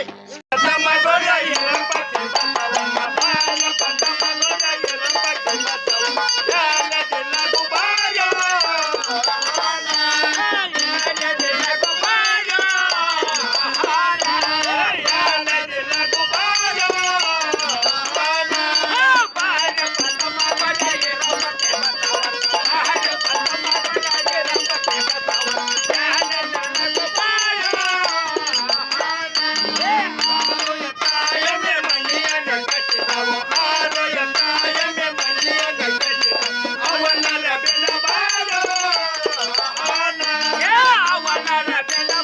it. la la la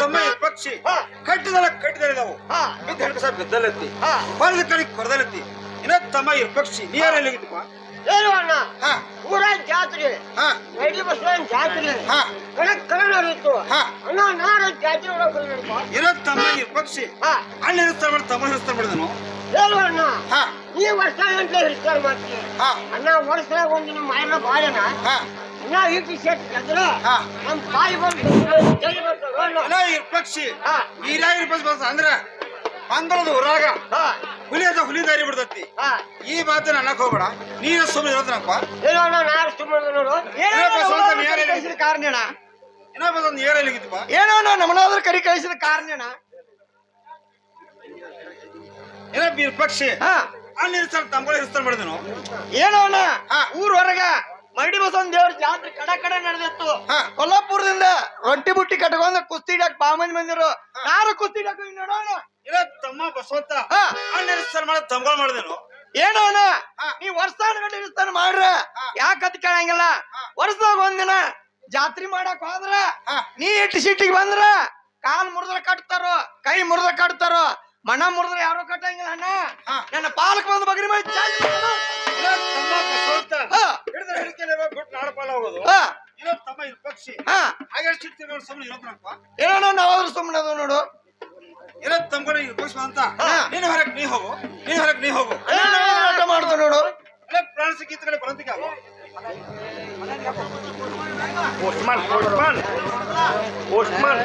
ತಮ್ಮ ಈ ಪಕ್ಷಿ ಕಟ್ಟಿದಲ್ಲ ಕಟ್ಟಿದಳಿದವು ಬಿದ್ದ ಹೆಣಕಸ ಬಿದ್ದಲತ್ತಿ ಹೊರದ ಕಡೆ ಕೊರದಲತ್ತಿ. ಇನ್ನ ತಮ್ಮ ಈ ಪಕ್ಷಿ ನೀರಲ್ಲಿ ಏನು ಅಣ್ಣ. ಹಾ. ಊರಾಗ ಜಾತ್ರೆ. ಹಾ. ನೈಟಿ ಬಸವನ ಜಾತ್ರೆ. ಹಾ. ಕಣಕ್ ಕಣ ಇತ್ತು. ಹಾ. ಅಣ್ಣ ನಾನು ಜಾತ್ರೆ ಒಳಗೆ ಇರೋ ತಮ್ಮ ಈ ಪಕ್ಷಿ. ಹಾ. ಅಣ್ಣ ಇರ್ತಾರ ಮಾಡಿ ತಮ್ಮ ಇರ್ತಾರ ಮಾಡಿದನು ಏನು ಅಣ್ಣ. ಹಾ. ನೀ ವರ್ಷ ಗಂಟೆ ಇರ್ತಾರ ಮಾಡ್ತೀಯ ಹಾ. ಅಣ್ಣ ವರ್ಷದಾಗ ಒಂದು ನಿಮ್ಮ ಮಾಯನ ಬಾಳನ. ಹಾ ಅಣ್ಣ ಈಟಿ ಸೆಟ್ ಗೆದ್ರ ಹಾ. ನಮ್ ಬಾಯಿ ಬಂದು ಅಲ್ಲ ಈ ಪಕ್ಷಿ ಹಾ. ನೀರಾಗಿರಿ ಬಸ್ ಅಂದ್ರ ಮಂಗಳದ ಊರಾಗ ಹುಲಿ ಅದ ಹುಲಿ ದಾರಿ ಬಿಡ್ತತಿ. ಈ ಮಾತು ಅನ್ನಕ್ ಹೋಗ್ಬೇಡ. ನೀನು ಸುಮ್ಮನೆ ಇರೋದ್ರಪ್ಪ ನೋಡು. ಏನಪ್ಪ ಏನೋ ಒಂದು ಏರಲ್ಲಿಗಿತ್ತಪ್ಪ ಏನೋ ನಮ್ಮನಾದ್ರೂ ಕರಿ ಕಳಿಸಿದ ಕಾರಣ ಏನೋ ಬೀರ್ ಪಕ್ಷಿ? ಹಾ. ಅಲ್ಲಿ ಇರ್ತಾನೆ ತಮ್ಮಗಳು ಇರ್ತಾನೆ ಮಾಡಿದನು ಏನೋ. ಊರ್ ಹೊರಗ ಮರಡಿ ಬಸವನ್ ದೇವ್ರ ಜಾತ್ರೆ ಕಡ ಕಡ ನಡೆದಿತ್ತು. ಕೊಲ್ಲಾಪುರದಿಂದ ರೊಟ್ಟಿ ಬುಟ್ಟಿ ಕಟ್ಕೊಂಡ್ ಕುಸ್ತಿ ಇಡಕ್ ಬಾ ಮಂದಿ ಬಂದಿರು ಯಾರು ಕುಸ್ತಿ ಇಡಕ್ ನೋಡೋಣ ಇಲ್ಲ ತಮ್ಮ ಬಸವಂತ ಇರ್ತಾನೆ ಮಾಡಿ ಮಾಡಿದನು. ಏನೋ ನೀ ವರ್ಷಾನ ಗಂಟೆ ಇರ್ತಾನ ಮಾಡ್ರ? ಯಾಕ ಯಾಕತ್ ಕೇಳಂಗಿಲ್ಲ. ವರ್ಷದಾಗ ಒಂದಿನ ಜಾತ್ರೆ ಮಾಡಕ್ ಹೋದ್ರ? ನೀ ಇಟ್ಟು ಸಿಟ್ಟಿಗೆ ಬಂದ್ರ? ಕಾಲ್ ಮುರಿದ್ರ ಕಟ್ತಾರೋ ಕೈ ಮುರಿದ್ರ ಕಟ್ತಾರೋ ಮಣ ಮುರಿದ್ರೆ ಯಾರು ಕಟ್ಟಂಗಿಲ್ಲ ಅಣ್ಣ. ನನ್ನ ಪಾಲಕ್ ಬಂದು ಬಗ್ರಿ ಮಾಡಿ ಚಾಚ್ ಮಾಡು. ಇಲ್ಲ ತಮ್ಮ ಬಸವಂತ ಹಾ. ಹಿಡಿದ ಹಿಡಿಕೆಲೆ ಬಿಟ್ಟು ನಾಡಪಾಲ ಹೋಗೋದು ಹಾ. ಇಲ್ಲ ತಮ್ಮ ಇದು ಪಕ್ಷಿ ಹಾ. ಹಾಗೆ ಸುಮ್ಮನೆ ಇರೋದ್ರಪ್ಪ ಏನೋ ನಾವಾದ್ರೂ ಸುಮ್ಮನೆ ಅದು ನೋಡು ಇಲ್ಲ ತಮ್ಮ ಇದು ಪಕ್ಷಿ ಅಂತ. ನೀನು ಹೊರಗೆ ನೀ ಹೋಗು ನೀನು ಹೊರಗ್ ನೀ ಹೋಗು ಆಟ ಮಾಡ್ದು ನೋಡು ಇಲ್ಲ ಪ್ರಾಣ ಸಿಕ್ಕಿದ ಕಡೆ ಬರಂತಿಗೆ ಆಗು ಪೋಸ್ಟ್ಮನ್ ಪೋಸ್ಟ್ಮನ್ ಪೋಸ್ಟ್ಮನ್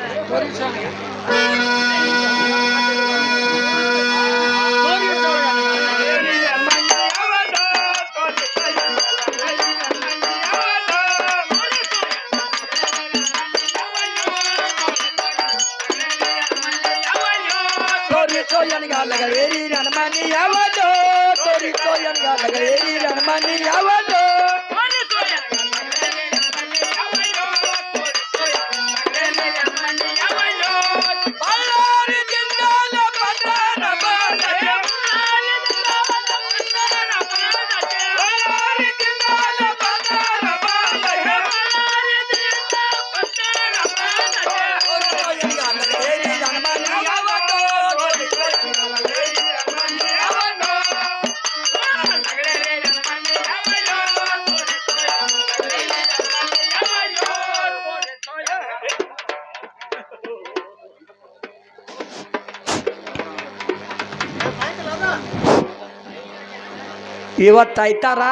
ಇವತ್ತು ಐತಾರ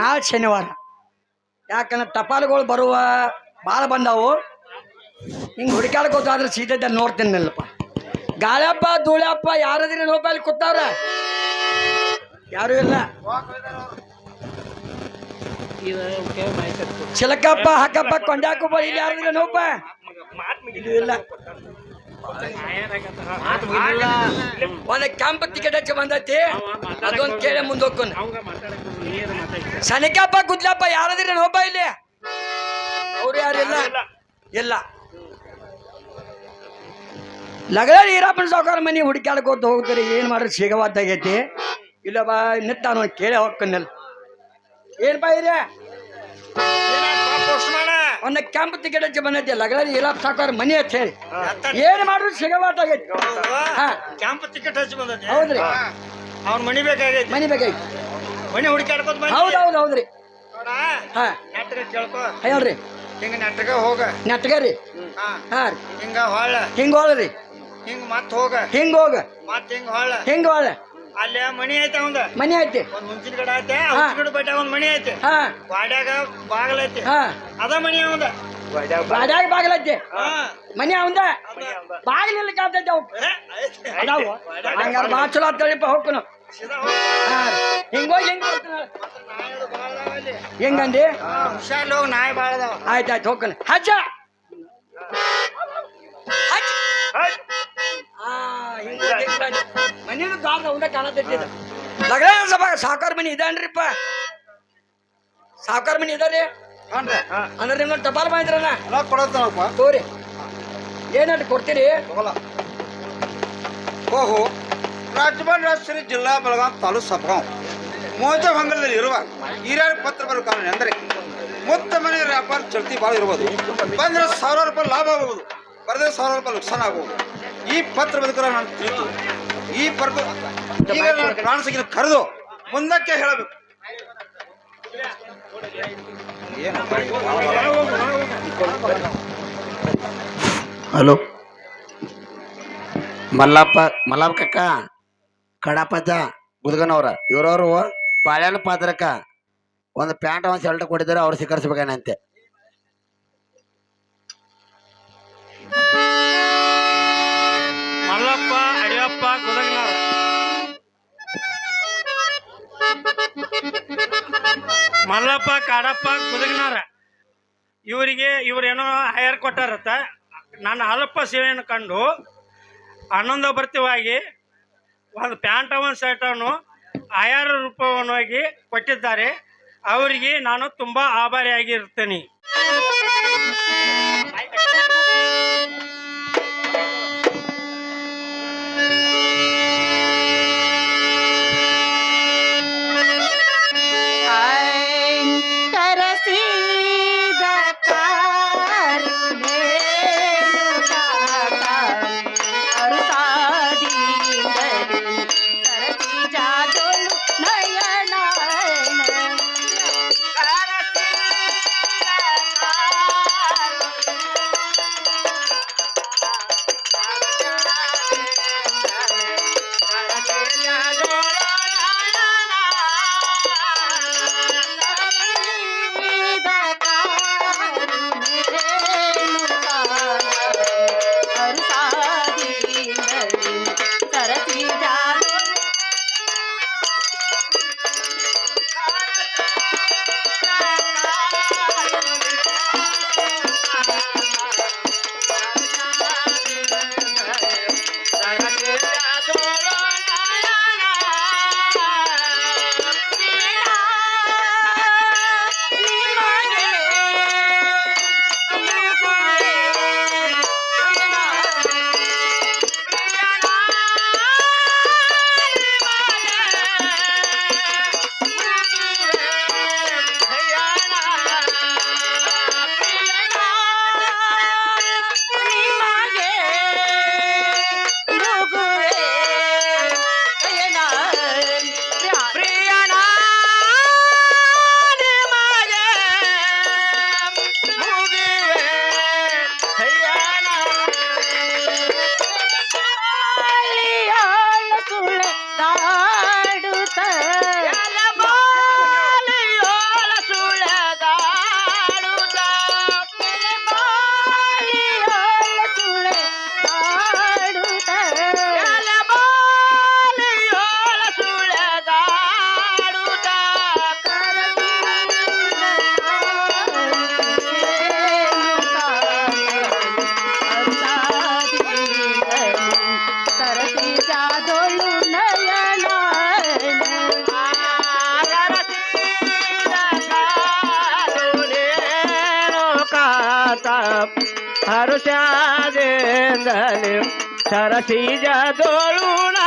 ನಾಳೆ ಶನಿವಾರ. ಯಾಕಂದ್ರೆ ಟಪಾಲುಗಳು ಬರುವ ಭಾಳ ಬಂದಾವು. ಹಿಂಗೆ ಹುಡುಕಾಡ್ಕೋತಾದ್ರೆ ಸೀದಾ ನೋಡ್ತೀನಲ್ಲಪ್ಪ ಗಾಳಪ್ಪ, ಧೂಳಪ್ಪ, ಯಾರದ್ರಿ ನೋಬಲ್ ಕೂತಾವ್ರ? ಯಾರು ಇಲ್ಲ. ಚಿಲಕಪ್ಪ, ಹಾಕಪ್ಪ, ಕೊಂಡ್ಯಾಕಪ್ಪ, ಇಲ್ಲಿ ಯಾರಿದ್ರೆ ಇದು ಇಲ್ಲ. ಒಂದು ಕ್ಯಾಂಪ್ ಟಿಕೆಟ್ ಹಚ್ಚಿ ಬಂದೈತಿ. ಅದೊಂದು ಕೇಳಿ ಮುಂದೆ ಹೋಗ್ಕೊಂಡು. ಸನಿಕಪ್ಪ, ಗುದ್ಲಪ್ಪ ಯಾರದ್ರಿ ಒಬ್ಬ ಇಲ್ಲಿ? ಅವ್ರು ಯಾರಿಲ್ಲ ಇಲ್ಲ? ಲಗಳ ಈರಪ್ಪನ ಸಾವುಕಾರ ಮನೆ ಹುಡುಕ್ಯಾಡ್ಕೋತ ಹೋಗ್ತಾರೆ, ಏನು ಮಾಡ್ರಿ? ಸಿಗವಾದಾಗೈತಿ ಇಲ್ಲ ಬಾ ನಿತ್ತ ನಾನು ಕೇಳಿ ಹೋಗ್ಕನ್ನಲ್ಲ ಏನ್ ಬಾ ಇರೇ? ಕ್ಯಾಂಪ್ ಟಿಕೆಟ್ ಹಚ್ಚಿ ಬಂದೈತಿ ಲಗಳ ಎಲ್ಲ ಸಾಕಾರ ಮನೆ ಅಂತ ಹೇಳಿ. ಏನು ಮಾಡ್ರು ಸಿಗವಾತಾಗೈತಿ ಹಾ. ಕ್ಯಾಂಪ್ ಟಿಕೆಟ್ ಹಚ್ಚಿ ಬಂದೈತಿ ಹೌದ್ರಿ. ಅವ್ರ ಮನಿ ಬೇಕಾಗೈತಿ. ಮನಿ ಬೇಕಾಗಿ ಮನಿ ಹುಡುಕಾಡ್ಕೊತ ಬಂದಿ ಹೌದು ಹೌದು ಹೌದ್ರಿ. ಹಾ. ನೆಟ್ಟಗ ಕೇಳ್ಕೊ. ಹೇಳ್ರಿ. ಹಿಂಗ ನೆಟ್ಟಗ ಹೋಗ. ನೆಟ್ಗರಿ ಹಾ. ಹಾ ರೀ. ಹಿಂಗ ಹೊಳ್ಳ. ಹಿಂಗ್ ಹೋಳ್ರಿ ಹಿಂಗ ಮತ್ ಹೋಗ. ಹಿಂಗ್ ಹೋಗ. ಮತ್ ಹಿಂಗ ಹೊಳ್ಳ. ಹಿಂಗ್ ಹೋಳ ಅಲ್ಲಿ ಮನಿ ಐತೆ ಅವಂದ ಮನಿ ಐತಿ. ಒಂದು ಮುಂಚಿನ ಗಿಡ ಐತೆ ಹುಂಚಿನ ಒಂದ್ ಮನಿ ಐತೆ. ಹಾ. ವಾಡ್ಯಾಗ ಬಾಗಲ ಐತಿ. ಹಾ. ಅದ ಮನಿ ಅವಂದ ಬಾಡ್ಯಾಗ ಬಾಗಿಲೈತಿ ಹಾ. ಮನೆ ಅವಂದ. ಬಾಗಿಲಿಲ್ಲ ಕಾತೈತಿ ಅವು? ಏ, ಐತಿ. ಅದಾವು. ಹಂಗಾರ ಬಾ ಚಲೋ ಆಗ್ತಾಳಿಪ್ಪ ಹೋಗ್ಕನು. ಸೀದಾ ಹೋಗ. ಹಾ. ಹೆಂಗಂದಿ ಹಾ, ಹುಷಾರ್ಲಿ ಹೋಗ್ ನಾಯಿ ಬಾಳ ಅದಾವ. ಆಯ್ತು ಆಯ್ತು ಹೋಗ್ಕನ. ಹಜ್ಜ ಹಜ್ಜ ಆ ಹಿಂಗ್ ಹೋಗಿ ಹೆಂಗ್ ಬಂದಿ? ಮನೇನು ಗಾಢ ಉಂಡ ಕಾಣತೈತಿ ಲಗ್ನ ಸಭಾ ಸಾಕಾರ ಮನಿ ಇದಾನ್ರಿಪ್ಪ ಸಾಕಾರ ಮನಿ ಇದಾರಿ ಅಂದ್ರೆ ನಿಮ್ಗೆ ಟಪಾಲ್ ಮಾಡಿದ್ರಣ್ಣ ಕೊಡತ್ತಪ್ಪ ತೋರಿ ಏನಂತ ಕೊಡ್ತೀರಿ? ಓಹೋ ರಾಜಭವನ ರಾಷ್ಟ್ರೀಯ ಜಿಲ್ಲಾ ಬೆಳಗಾಂ ತಾಲೂಕು ಸಭಾ. ಮೋಜ ಭಂಗದಲ್ಲಿ ಇರುವ ಹಿರಿಯರ ಪತ್ರ ಬರುವ ಕಾರಣ ಅಂದ್ರೆ ಮುತ್ತ ಮನೆ ವ್ಯಾಪಾರ ಚಲ್ತಿ ಭಾಳ ಇರ್ಬೋದು. ಬಂದ್ರೆ ಸಾವಿರ ರೂಪಾಯಿ ಲಾಭ ಆಗಬಹುದು ಬರದೇ ಸಾವಿರ ರೂಪಾಯಿ ನುಕ್ಸಾನ ಆಗಬಹುದು ಈ ಪತ್ರ ಬದುಕರ ನಾನು ತಿಳಿತು ಈ ಪತ್ರ ಈಗ ನಾನು ಪ್ರಾಣ ಸಿಕ್ಕಿದ ಕರೆದು ಮುಂದಕ್ಕೆ ಹೇಳಬೇಕು. ಹಲೋ. ಮಲ್ಲಪ್ಪ ಮಲ್ಲಪ್ಪ ಕಕ್ಕ ಕಡಪಜ್ಜ ಗುದ್ಗನವ್ರ ಇವರವರು ಬಾಳೆಹಣ್ಣು ಪಾತ್ರಕ್ಕ ಒಂದು ಪ್ಯಾಂಟ್ ಒಂದು ಶರ್ಟ್ ಕೊಟ್ಟಿದ್ದಾರೆ, ಅವ್ರು ಸ್ವೀಕರಿಸ್ಬೇಕೇನಂತೆ ಮಲ್ಲಪ್ಪ, ಕಾಡಪ್ಪ ಕುದಗ್ನಾರ ಇವರಿಗೆ ಇವರೇನೋ ಹೈಯರ್ ಕೊಟ್ಟಾರತ್ತ. ನನ್ನ ಅಲ್ಪ ಸೇವೆಯನ್ನು ಕಂಡು ಹನ್ನೊಂದು ಭರ್ತಿವಾಗಿ ಒಂದು ಪ್ಯಾಂಟ್ ಒಂದು ಶರ್ಟನ್ನು ಹೈಯರ್ ರೂಪವನ್ನಾಗಿ ಕೊಟ್ಟಿದ್ದಾರೆ. ಅವರಿಗೆ ನಾನು ತುಂಬ ಆಭಾರಿಯಾಗಿರ್ತೇನೆ વસ્યા દેંદને સરસી જા દોળુણા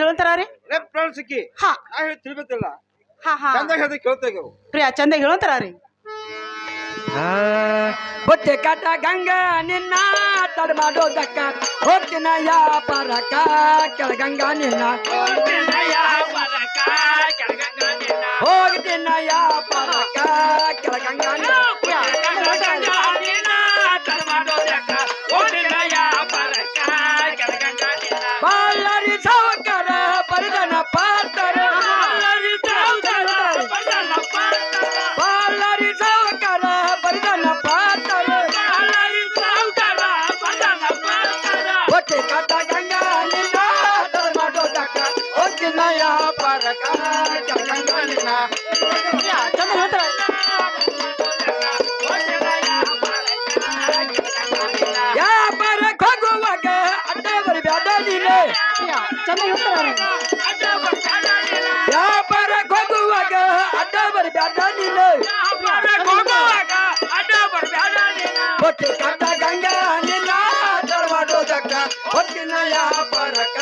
ಹೇಳುವಂತಾರ ಲೇ ಪ್ರಾಣ ಸಿಕ್ಕಿ. ಹಾ. ನಾ ಹೇಳಿ ತಿಳಿಬೇಕಿಲ್ಲ. ಹಾ ಹಾ. ಚಂದ ಹೇಳ್ದೆ ಕೇಳ್ತೇವೆ ಪ್ರಿಯ ಚಂದ ರೀ ಗಂಗ ನಿನ್ನ ತಡ ಮಾಡೋದಕ್ಕ. ಹೋಗ್ತಿನ ಯಾಪರಕ ಕೆಳಗಂಗ ನಿನ್ನ. ಹೋಗ್ತಿನ ಯಾಪರಕ ಕೆಳಗಂಗ ನಿನ್ನ. ಚಂದ ಹೇಳ್ತಾರ ರೀ ವ್ಯಾಪಾರಕ್ಕೆ ಹೋಗುವಾಗ ಅಡ್ಡ ಬರಬ್ಯಾಡ ನೀನು ಹೋಗುವಾಗ ಅಡ್ಡ ಹೊಟ್ಟೆ ಕಟ್ಟ ಗಂಗಾ ನಿನ್ನ ತಡವಾಡೋದಕ್ಕ ಹೊತ್ತಿನ ವ್ಯಾಪಾರಕ್ಕ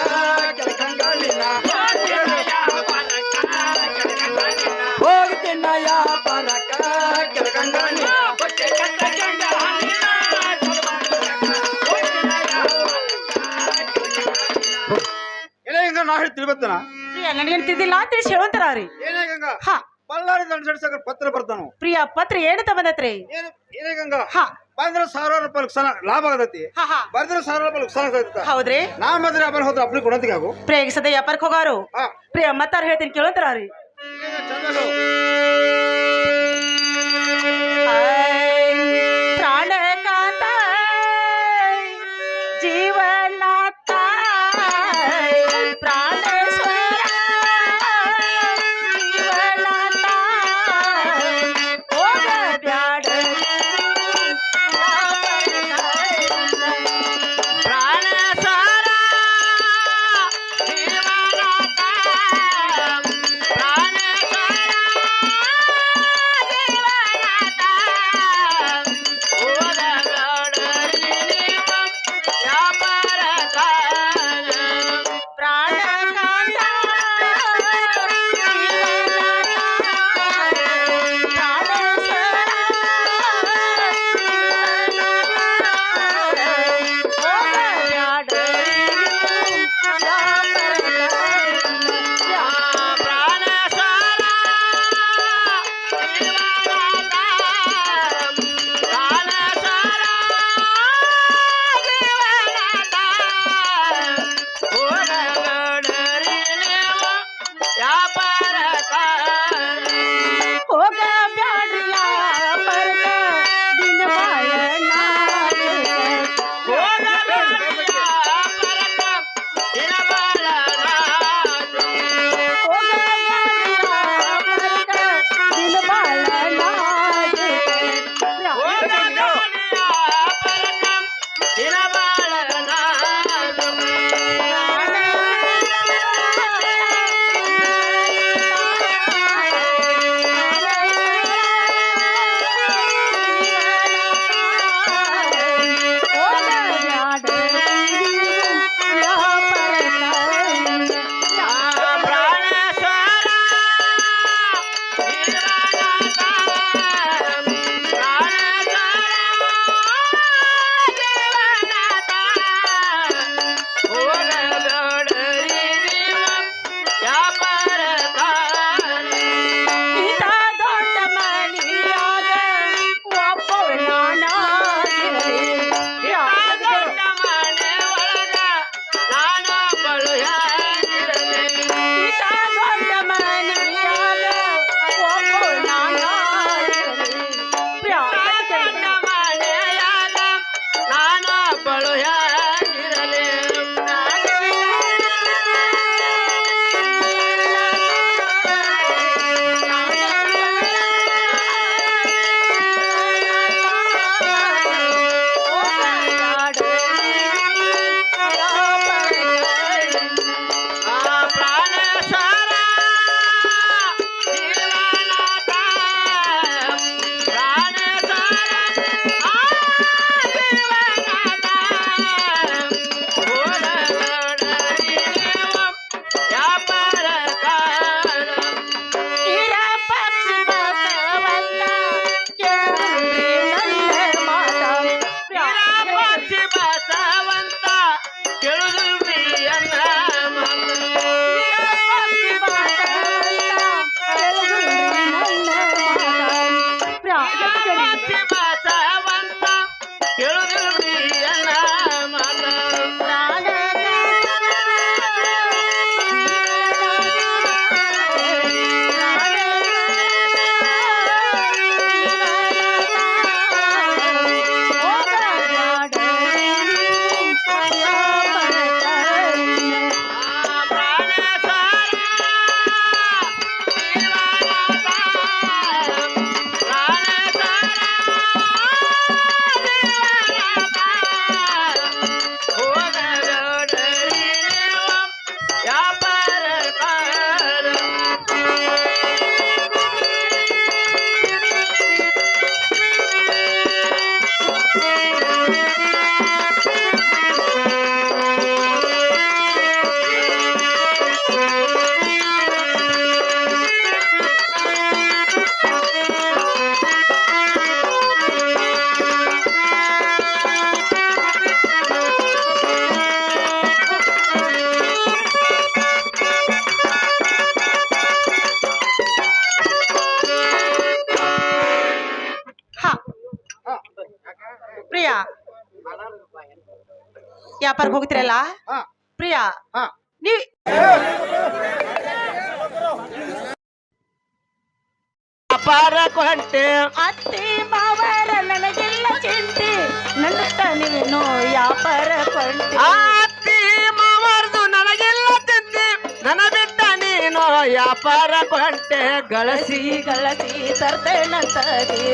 ಪ್ರಿಯ ನನಗೇನ್ ತಿದ್ದಿಲ್ಲ? ತಿಳಿಸಿ ಹೇಳುವಂತಾರ ರೀ ಏನೇ ಗಂಗ ಹಾ. ಬಳ್ಳಾರಿ ದಂಡಸಕ ಪತ್ರ ಬರ್ತಾನು? ಪ್ರಿಯ ಪತ್ರ ಏನು ಬಂದತ್ರಿ? ಏನು ಏನೇ ಗಂಗಾ ಹಾ. ಬಂದ್ರೆ ಸಾವಿರಾರು ರೂಪಾಯಿ ನುಕ್ಸಾನ ಲಾಭ ಆಗತೈತಿ. ಹಾ ಹಾ. ಬರ್ದ್ರೆ ಸಾವಿರ ರೂಪಾಯಿ ನುಕ್ಸಾನ ಆಗ್ತೈತಿ. ಹೌದ್ರಿ? ನಾ ಮದ್ರೆ ಹೋದ್ರೆ ಕೊಡಂತಿಗೆ ಆಗು. ಪ್ರಿಯ ಈಗ ಸದ್ಯ ವ್ಯಾಪಾರಕ್ಕೆ ಹೋಗಾರು? ಹಾ. ಪ್ರಿಯ ಮತ್ತಾರ ಹೇಳ್ತೀನಿ ಕೇಳುವಂತಾರ ರೀ ಚಂದ ವ್ಯಾಪಾರಕ್ಕೆ ಹೋಗ್ತಿರಲ್ಲ ಹಾ. ಪ್ರಿಯಾ ಹಾ. ನೀವ್ ವ್ಯಾಪಾರ ಕೊಂಟೆ ಅತ್ತಿ ಮಾವರ ನನಗೆಲ್ಲ ಚಿಂತೆ. ನನ್ನ ನೀನು ವ್ಯಾಪಾರ ಕೊಂಟೆ ಅತ್ತಿ ಮಾವರ್ದು ನನಗೆಲ್ಲ ಚಿಂತೆ. ನನ್ನ ಬಿಟ್ಟ ನೀನು ವ್ಯಾಪಾರ ಕೊಂಟೆ ಗಳಸಿ ಗಳಸಿ ತರ್ತೇನಂತದಿ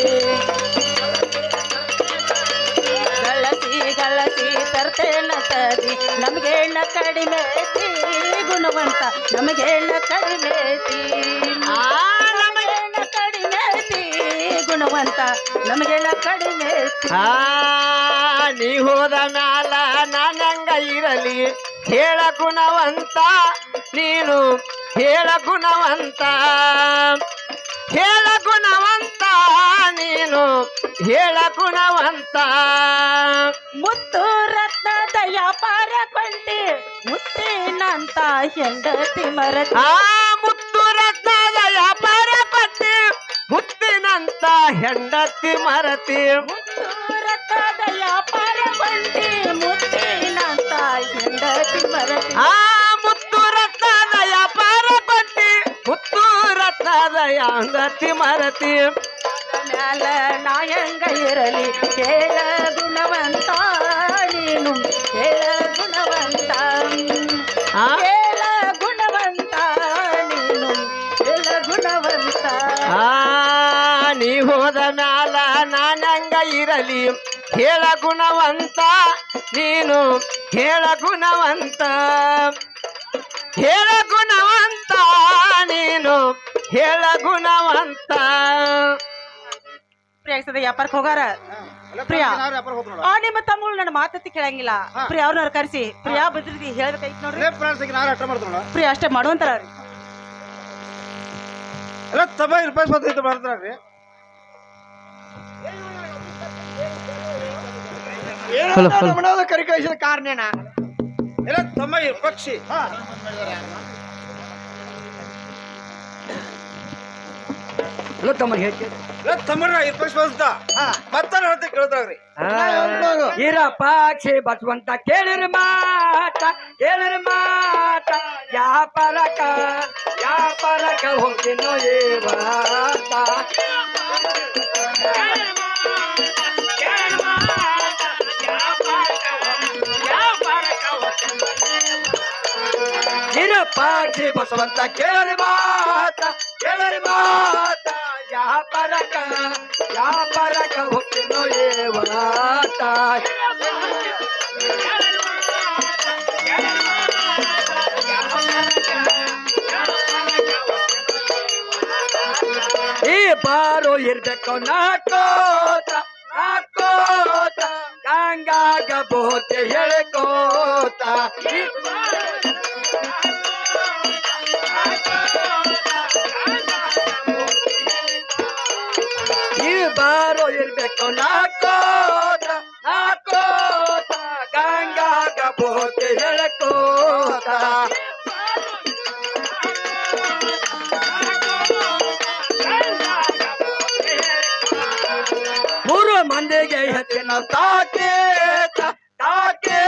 ಗಳಸಿ ತರ್ತೇನ ತರ್ತೇನಂತದಿ ನಮ್ಗೇಣ ಕಡಿಮೆ ಐತಿ ಗುಣವಂತ. ನಮಗೇಣ ಕಡಿಮೆ ಐತಿ. ಆ, ನಮಗೇಣ ಕಡಿಮೆ ಐತಿ ಗುಣವಂತ. ನಮಗೆಲ್ಲ ಕಡಿಮೆ ಐತಿ. ನೀ ಹೋದ ಮ್ಯಾಲ ನಾನಂಗ ಇರಲಿ. ಹೇಳ ಗುಣವಂತ ನೀನು ಹೇಳ ಗುಣವಂತ. ಹೇಳ ಗುಣವಂತ. ನೀನು ಹೇಳ ಗುಣವಂತ ಮುತ್ತು ರತ್ನದ ದಯಾಪಾರ ಕೊಂಡಿ ಮುತ್ತಿನಂತ ಹೆಂಡತಿ ಮರತಿ. ಆ ಮುತ್ತು ರತ್ನ ದಯಾಪಾರ ಪಟ್ಟಿ ಮುತ್ತಿನಂತ ಹೆಂಡತಿ ಮರತಿ. ಮುತ್ತು ರತ್ನ ದಯಾಪಾರ ಕೊಂಡಿ ಮುತ್ತಿನಂತ ಹೆಂಡತಿ ಮರತಿ. ಆ ಹೆಂಡತಿ ಮರತಿ. ಮ್ಯಾಲ ನಾಯಂಗ ಇರಲಿ? ಕೇಳ ಗುಣವಂತ ನೀನು ಕೇಳ ಗುಣವಂತ? ಕೇಳ ಗುಣವಂತ ನೀನು ಕೇಳ ಗುಣವಂತ ನೀ ಹೋದ ಮ್ಯಾಲ ನಾನಂಗ ಇರಲಿ? ಹೇಳ ಗುಣವಂತ ನೀನು ಹೇಳ ಗುಣವಂತ. ಹೇಳ ಗುಣವಂತ ನೀನು ಹೇಳ ಗುಣವಂತ ಪ್ರಿಯಾಗಿಸದ ವ್ಯಾಪಾರಕ್ಕೆ ಹೋಗಾರ? ಪ್ರಿಯಾ. ಆ ನಿಮ್ಮ ತಮ್ಮಗಳು ನನ್ನ ಮಾತತ್ತಿ ಕೇಳಂಗಿಲ್ಲ. ಪ್ರಿಯಾ ಅವ್ರನ್ನ ಕರೆಸಿ. ಪ್ರಿಯಾ ಬದ್ರಿದಿ ಹೇಳ್ಬೇಕಾಯ್ತು ನೋಡ್ರಿ. ನಾನು ಅಷ್ಟ ಮಾಡ್ತಾನ ಪ್ರಿಯಾ ಅಷ್ಟೇ ಮಾಡುವಂತಾರ ಅವ್ರಿ. ಎಲ್ಲ ತಮ್ಮ ರೂಪಾಯಿ ಬಂದೈತೆ ಮಾಡ್ತಾರ್ರಿ. ಕರಿ ಕಳಿಸಿದ ಕಾರಣೇನ ಎಲ್ಲ ತಮ್ಮ ಈ ಪಕ್ಷಿ. ಅಲ್ಲ ತಮ್ಮ ತಮ್ಮನ ಈ ಪಕ್ಷಿ ಬಂತ? ಮತ್ತಾರ ಹೇಳ್ತಾ ಕೇಳ್ತಾರ್ರಿ ಇರಪಾಕ್ಷಿ ಬಸವಂತ ಕೇಳಿರಿ ಮಾತ ಕೇಳಿರಿ ಮಾತ. ಯಾಪರಕ ಯಾಪರಕ ಹೋಗ್ತೀನೋ ಏವಾತ ಇರಪಾಕ್ಷಿ ಬಸವಂತ ಕೇಳಿರಿ ಮಾತ ಕೇಳಿರಿ ಮಾತ. ಯಾಪರಕ ಯಾಪರಕ ಹೋಗ್ತೀನೋ ಏವಾತ ಈ ಬಾರು ಇರ್ಬೇಕು ನಾಕೋತ ನಾಕೋತ ಗಂಗಾಗ ಬೋತೆ ಹೇಳ್ಕೋತ ಈ तो चकोला कोता, ना गंगा का बहुत कोता। मंदिर गई हते ना ताके ताके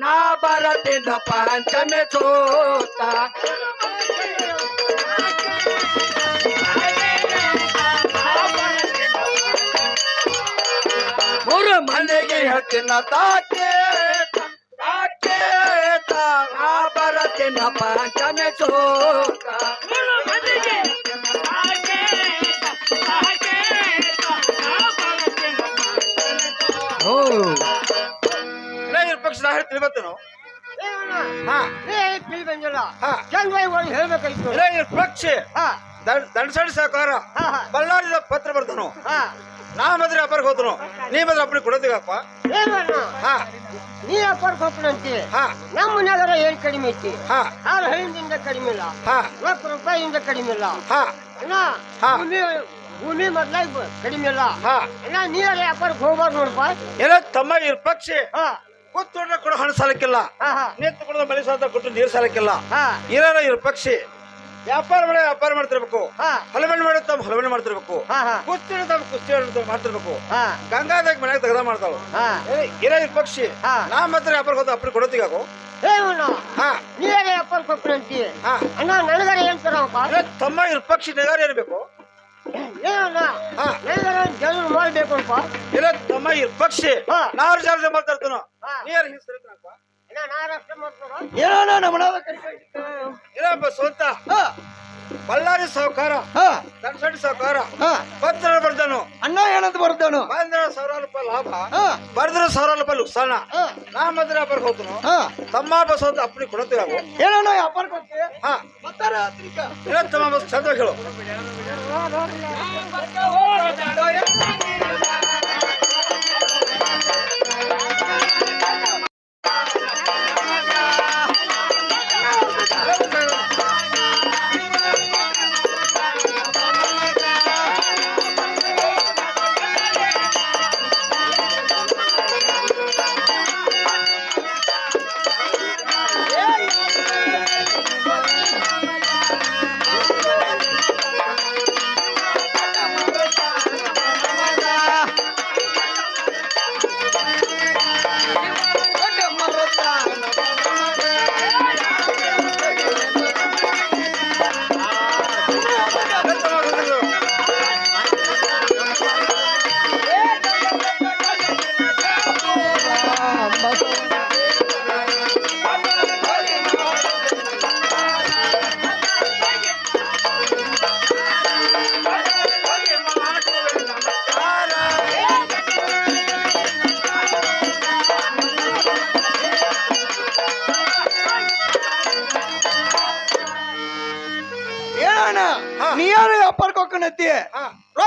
ना बरत न पंचम छोता ಮೂರು ಮನೆಗೆ ಹೆಚ್ಚಿನ ತಾಕೆ ತಾಕೆ ನಾ ಬರತಿದ್ದ ಪಂಚಮಿ ಸೋತ ಓ ಎಲ್ಲ ಈ ಪಕ್ಷಿ ನಾ ಹೇಳ್ತೀನಿ ಬರ್ತೇನು ಹಾ. ಈ ಪಕ್ಷಿ? ದಂಡಸಾಡಿ ಬಳ್ಳಾರಿದ ಪತ್ರ ಬರ್ತಾನು ಹಾ. ನಾ ಮದ್ರಿ ವ್ಯಾಪಾರಕ್ಕೆ ಹೋದ್ರು. ನೀ ಮದ್ರ ಅಪ್ಪನಿಗೆ ಕೊಡೋದಿಗಪ್ಪ ಹಾ. ನೀ ವ್ಯಾಪಾರಕ್ಕೆ ಹೋಗ್ತಾನಂತಿ. ಹಾ. ನಮ್ಮ ಮನ್ಯಾಗರ ಏನ್ ಕಡಿಮೆ ಐತಿ? ಹಾ. ಆರು ಹಳ್ಳಿಯಿಂದ ಕಡಿಮೆ ಇಲ್ಲ. ಹಾ. ನಾಲ್ಕು ರೂಪಾಯಿಯಿಂದ ಕಡಿಮೆ ಇಲ್ಲ. ಹಾ. ಹಾ. ಭೂಮಿ ಮೊದ್ಲ ಮೊದ್ಲಾಗ ಕಡಿಮೆ ಇಲ್ಲ. ಹಾ. ಅಣ್ಣ ನೀರ ವ್ಯಾಪಾರಕ್ಕೆ ಹೋಗ್ಬಾರ್ದು ನೋಡಪ್ಪ. ಏನೋ ತಮ್ಮ ಇರ್ ಪಕ್ಷಿ ಹಾ. ಕೂತ್ಕೊಂಡ್ರೆ ಕೂಡ ಹಣ ಸಾಲಕ್ಕಿಲ್ಲ. ನಿಂತು ಕೊಡದ ಮಳೆ ಸಾಲ ಕೊಟ್ಟು ನೀರು ಸಾಲಕ್ಕಿಲ್ಲ. ಇರ್ ಇವ್ರ ಪಕ್ಷಿ ವ್ಯಾಪಾರ ಮಾಡಿ ವ್ಯಾಪಾರ ಮಾಡ್ತಿರ್ಬೇಕು. ಹಾ. ಹಲವಣೆ ಮಾಡಿ ತಮ್ಮ ಹಲವಣ್ಣ ಮಾಡ್ತಿರ್ಬೇಕು. ಕುಸ್ತಿ ತಮ್ಮ ಕುಸ್ತಿ ಮಾಡ್ತಿರ್ಬೇಕು. ಹಾ. ಗಂಗಾದಾಗ ಮನ್ಯಾಗ ತೆಗ್ದ ಮಾಡ್ತಾವ ಹಾ. ಏನೇ ಪಕ್ಷಿ. ನಾ ಮಾತ್ರ ವ್ಯಾಪಾರ ಹೋದ ಅಪ್ಪ ಕೊಡೋತಿಗಾಗು ಅಣ್ಣ ನನಗರ ತಮ್ಮ ಇರ್ಪಕ್ಷಿ ಪಕ್ಷಿ ನಿಗಾರ ಇರ್ಬೇಕು ಜನರು ಮಾಡ್ಬೇಕು ಅಪ್ಪ ಇಲ್ಲ ತಮ್ಮ ಇರ್ಪಕ್ಷಿ. ನಾರು ಜಾಲದ ಮಾತಾಡ್ತಾನ. ನೀರ್ ಹಿಂಸರಿತಾನಪ್ಪ ಏನೋ ನಮ್ಮನಾದ ಸ್ವಂತ. ಬಳ್ಳಾರಿ ಸಾವುಕಾರ. ಹಾ. ದನಸಡಿ ಸಾವುಕಾರ. ಹಾ. ಪತ್ರ ಬರ್ತಾನು ಅಣ್ಣ ಏನಂತ ಬರ್ದನು? ಬಂದ್ರ ಸಾವಿರ ರೂಪಾಯಿ ಲಾಭ. ಬರ್ದ್ರೆ ಬರ್ದ್ರ ಸಾವಿರ ರೂಪಾಯಿ ನುಕ್ಸಾನ. ಹಾ. ನಾ ಮದ್ರ ವ್ಯಾಪಾರ ಹೋಗ್ತಾನು ಹಾ. ತಮ್ಮ ಬಸ್ ಅಂತ ಅಪ್ಪನಿ ನಾವು. ಏನೋ ವ್ಯಾಪಾರ ಕೊಡ್ತೀವಿ ತಮ್ಮ ಬಸ್ ಚಂದ ಹೇಳು.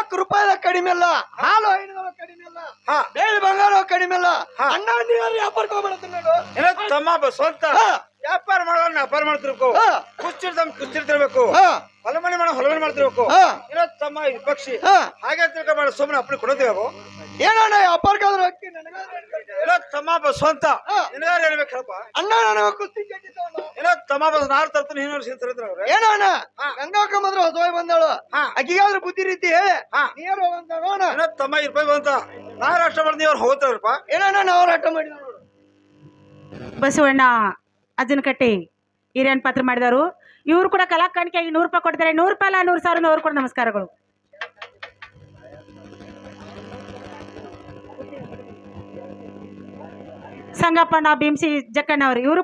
ಹಾ. ರೂಪಾಯಿ ಕಡಿಮೆ ಇಲ್ಲ ಹಾಲು ಐನೂರು ಕಡಿಮೆ ಇಲ್ಲ ಹಾ ಬೇಳೆ ಬಂಗಾರ ಕಡಿಮೆ ಇಲ್ಲ ಹಾ. ಅಣ್ಣ ವ್ಯಾಪಾರ ಯಾರು ವ್ಯಾಪಾರಕ್ಕೆ ಹೋಗ್ಬೇಡ ತಮ್ಮ ಸ್ವಂತ. ವ್ಯಾಪಾರ ಮಾಡೋಣ ವ್ಯಾಪಾರ ಮಾಡ್ತಿರ್ಬೇಕು. ಕುಚ್ಚಿರ್ತಮ್ ಕುಚ್ಚಿರ್ತಿರ್ಬೇಕು ಹೊಲ ಮನೆ ತಿರ್ಬೇಕು ಹೊಲ ಮನೆ ಮಾಡೋ ಹೊಲಮಣಿ ಮಾಡ್ತಿರ್ಬೇಕು. ಹಾ. ಇಲ್ಲ ತಮ್ಮ ಇದು ಪಕ್ಷಿ. ಹಾ. ಹಾಗೆ ತಿಳ್ಕೊಬೇಡ ಸುಮ್ಮನೆ ಅಪ್ಪನಿ ಕೊಡೋದೇವು ಏನಣ್ಣ ವ್ಯಾಪಾರಕ್ಕಾದ್ರೂ ಹೇಳ್ಕೊಡ್ತೀನಿ. ಇಲ್ಲ ತಮ್ಮ ಬಸ್ ಸ್ವಂತ ಹಾ. ನಿನಗಾರ ಹೇಳ್ಬೇಕು ಹೇಳಪ್ಪ. ಅಣ್ಣ ನನಗ ಕುಸ್ತಿ ಏನೋ ತಮ್ಮ ಬಸ್ ನಾರು ತರ್ತೀನಿ ಅವ್ರೆ. ಏನಣ್ಣ ಅಣ್ಣ ಗಂಗಾಕ ಮಾತ್ರ ಹೊಸವಾಗಿ ಬಂದಾಳು. ಹಾ. ಅಕ್ಕಿಗಾದ್ರೂ ಬುದ್ಧಿ ರೀತಿ ಹೇಳಿ. ನೀರು ಹೋಗಂತ ನೋಡ ಇಲ್ಲ ತಮ್ಮ ಈ ರೂಪಾಯಿ ಬಂತ ನಾ ಅಷ್ಟ ಮಾಡ್ದಿ ಅವ್ರು ಹೋಗ್ತಾರಪ್ಪ. ಏನಣ್ಣ ನಾವು ರಾಷ್ಟ್ರ ಮಾಡಿದ್ರು ನೋಡು ಬಸವಣ್ಣ ಅಜ್ಜನಕಟ್ಟೆ ಹಿರಿಯನ್ ಪಾತ್ರ ಮಾಡಿದವರು. ಇವರು ಕೂಡ ಕಲಾ ಕಾಣಿಕೆಯಾಗಿ ನೂರು ರೂಪಾಯಿ ಕೊಡ್ತಾರೆ. ನೂರು ರೂಪಾಯಿ ಅಲ್ಲ, ನೂರು ಸಾವಿರ ಅವ್ರು ಕೂಡ ನಮಸ್ಕಾರಗಳು. ಸಂಗಪ್ಪಣ್ಣ, ಭೀಮ್ಸಿ ಜಕ್ಕಣ್ಣ ಅವರು ಇವರು ಕೂಡ